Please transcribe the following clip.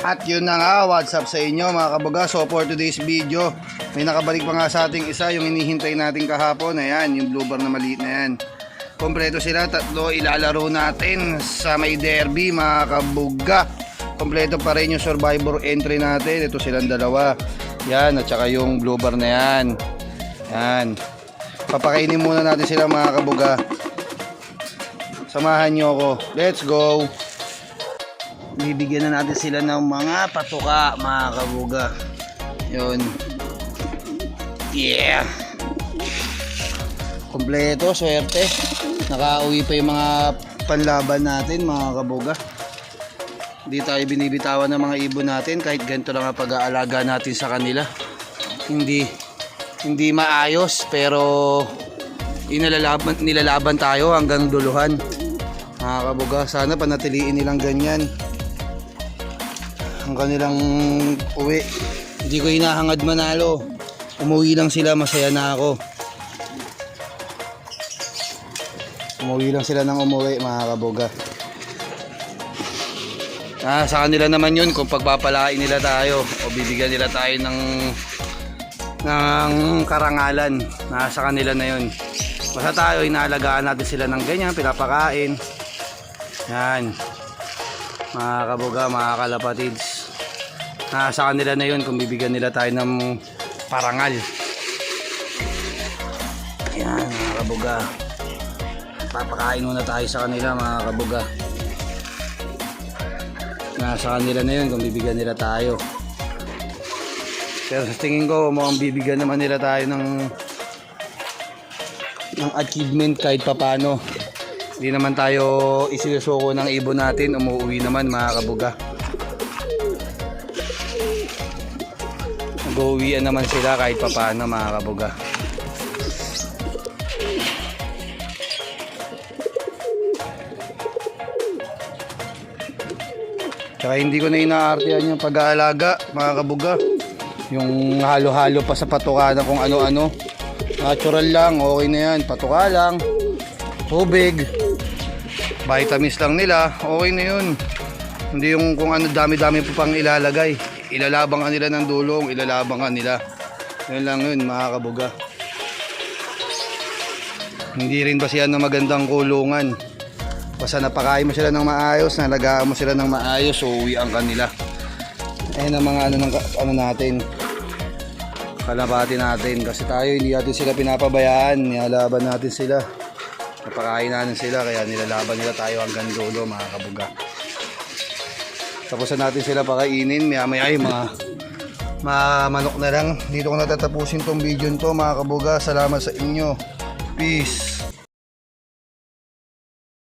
At yun na nga, what's up sa inyo mga kabaga. So for today's video, may nakabalik pa nga sa ating isa, yung hinihintay natin kahapon. Ayan, yung blue bar na maliit na yan. Kompleto sila, tatlo ilalaro natin sa may derby mga kabuga. Kompleto pa rin yung survivor entry natin. Ito silang dalawa. Yan, at saka yung blue bar na yan. Yan. Papakainin muna natin sila mga kabuga. Samahan nyo ako. Let's go! Bibigyan na natin sila ng mga patuka, mga kabuga. Yun. Yeah! Kompleto, swerte. Nakauwi pa yung mga panlaban natin, mga kabuga. Hindi tayo binibitawan ng mga ibon natin kahit ganito lang ang pag-aalaga natin sa kanila. Hindi hindi maayos pero inilalaban nilalaban tayo hanggang duluhan. Mga kabuga, sana panatiliin nilang ganyan ang kanilang uwi. Hindi ko hinahangad manalo. Umuwi lang sila, masaya na ako. Umuwi lang sila ng umuwi, mga kabuga. Ah, sa kanila naman yun kung pagpapalain nila tayo o bibigyan nila tayo ng ng karangalan. Nasa kanila na yun. Basta tayo, inaalagaan natin sila ng ganyan, pinapakain. Yan. Mga kabuga, mga kalapatids. Nasa kanila na yun kung bibigyan nila tayo ng parangal. Yan, mga kabuga. Papakain muna tayo sa kanila, mga kabuga. Nasa kanila na yun kung bibigyan nila tayo. Pero sa tingin ko, mukhang bibigyan naman nila tayo ng ng achievement kahit papano. Hindi naman tayo isinusuko ng ibon natin, umuwi naman mga kabuga. Nag-uwian naman sila kahit papano mga kabuga. Tsaka hindi ko na inaartihan yung pag-aalaga mga kabuga. Yung halo-halo pa sa patuka kung ano-ano. Natural lang, okay na yan. Patuka lang, tubig, vitamins lang nila, okay na yun. Hindi yung kung ano dami-dami pa pang ilalagay. Ilalabang nila ng dulong, ilalabang nila. Yun lang yun, mga kabuga. Hindi rin ba siya na magandang kulungan? Basta napakain mo sila ng maayos, nalagaan mo sila ng maayos, uuwi ang kanila. Ayun ang mga ano, ng, ano natin, kalabati natin. Kasi tayo, hindi natin sila pinapabayaan, nilalaban natin sila. Napakain natin sila, kaya nilalaban nila tayo hanggang dulo, mga kabuga. Tapos na natin sila pakainin, maya maya ay mga manok na lang. Dito ko natatapusin tong video to mga kabuga. Salamat sa inyo. Peace.